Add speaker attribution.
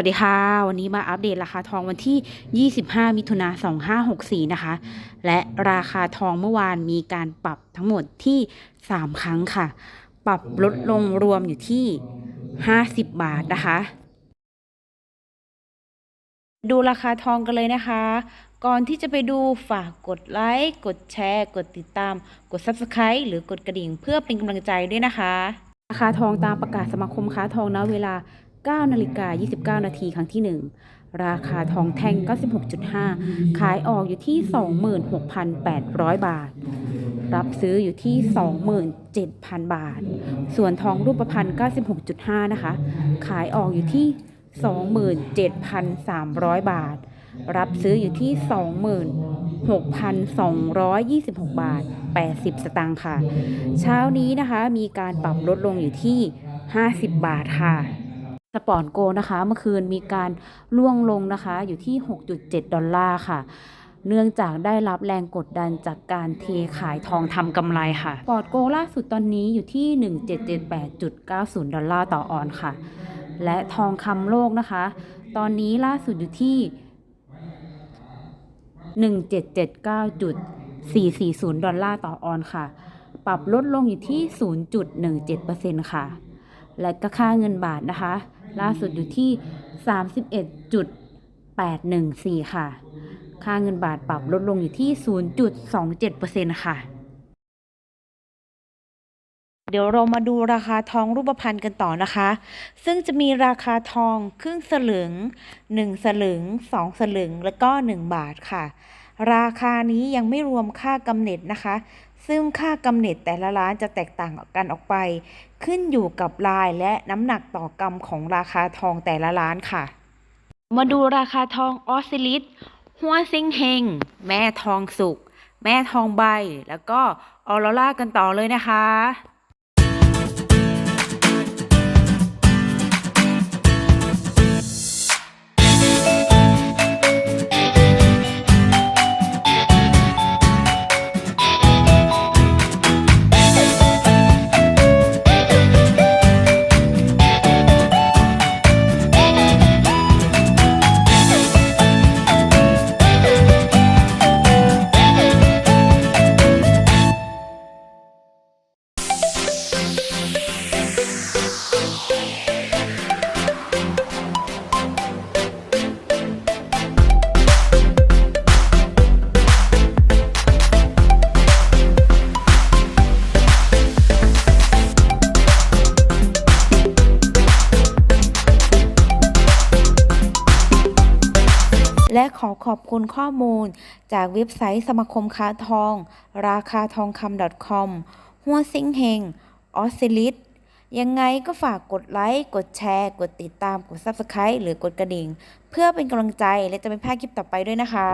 Speaker 1: วัสดีค่ะ วันนี้มาอัปเดตราคาทองวันที่ 25 มิถุนา2564 นะคะ และราคาทองเมื่อวานมีการปรับทั้งหมดที่ 3 ครั้งค่ะ ปรับลดลงรวมอยู่ที่ 50 บาทนะคะ ดูราคาทองกันเลยนะคะ ก่อนที่จะไปดูฝากกดไลค์ กดแชร์ กดติดตาม กด Subscribe หรือกดกระดิ่งเพื่อเป็นกำลังใจด้วยนะคะ ราคาทองตามประกาศสมาคมค้าทองณเวลา 9นาฬิกา29 นาทีครั้งที่ 1 ราคาทองแท่ง 96.5 ขายออกอยู่ที่ 26,800 บาท รับซื้ออยู่ที่ 27,000 บาท ส่วนทองรูปพรรณ96.5 นะคะ ขายออกอยู่ที่ 27,300 บาท รับซื้ออยู่ที่ 26,226 บาท 80 สตางค์ค่ะ เช้านี้นะคะมีการปรับลดลงอยู่ที่ 50 บาทค่ะ ปอร์ตโกนะคะ เมื่อคืนมีการล่วงลงนะคะอยู่ที่ 6.7 ดอลลาร์ค่ะเนื่องจากได้รับแรงกดดันจากการเทขายทองทำกำไรค่ะ ปอร์ตโกล่าสุดตอนนี้อยู่ที่ 1778.90 ดอลลาร์ต่อออนค่ะ และทองคำโลกนะคะ ตอนนี้ล่าสุดอยู่ที่ 1779.440 ดอลลาร์ต่อออนค่ะ ปรับลดลงอยู่ที่ 0.17%ค่ะ และก็ค่าเงินบาทนะคะ ล่าสุดอยู่ที่ 31.814 ค่ะ ค่าเงินบาทปรับลดลงอยู่ที่ 0.27%ค่ะ เดี๋ยวเรามาดูราคาทองรูปพรรณกันต่อนะคะ ซึ่งจะมีราคาทองครึ่งสลึง 1 สลึง 2 สลึง แล้วก็ 1 บาทค่ะ ราคานี้ยังไม่รวมค่ากำเนิดนะคะ ซึ่งค่ากำเนิดแต่ละร้านจะแตกต่างกันออกไป ขึ้นอยู่กับลายและน้ำหนักต่อกรัมของราคาทองแต่ละร้านค่ะ มาดูราคาทองออสซิลิสหัวซิงเฮง แม่ทองสุก แม่ทองใบ แล้วก็ออโรล่ากันต่อเลยนะคะ และขอขอบคุณข้อมูล จากเว็บไซต์สมาคมค้าทอง ราคาทองคำ .com หัวซิงเฮงออสซิลิสยังไงก็ฝากกดไลค์ กดแชร์ กดติดตาม กด Subscribe หรือกดกระดิ่ง เพื่อเป็นกำลังใจและจะไม่พลาดคลิปต่อไปด้วยนะคะ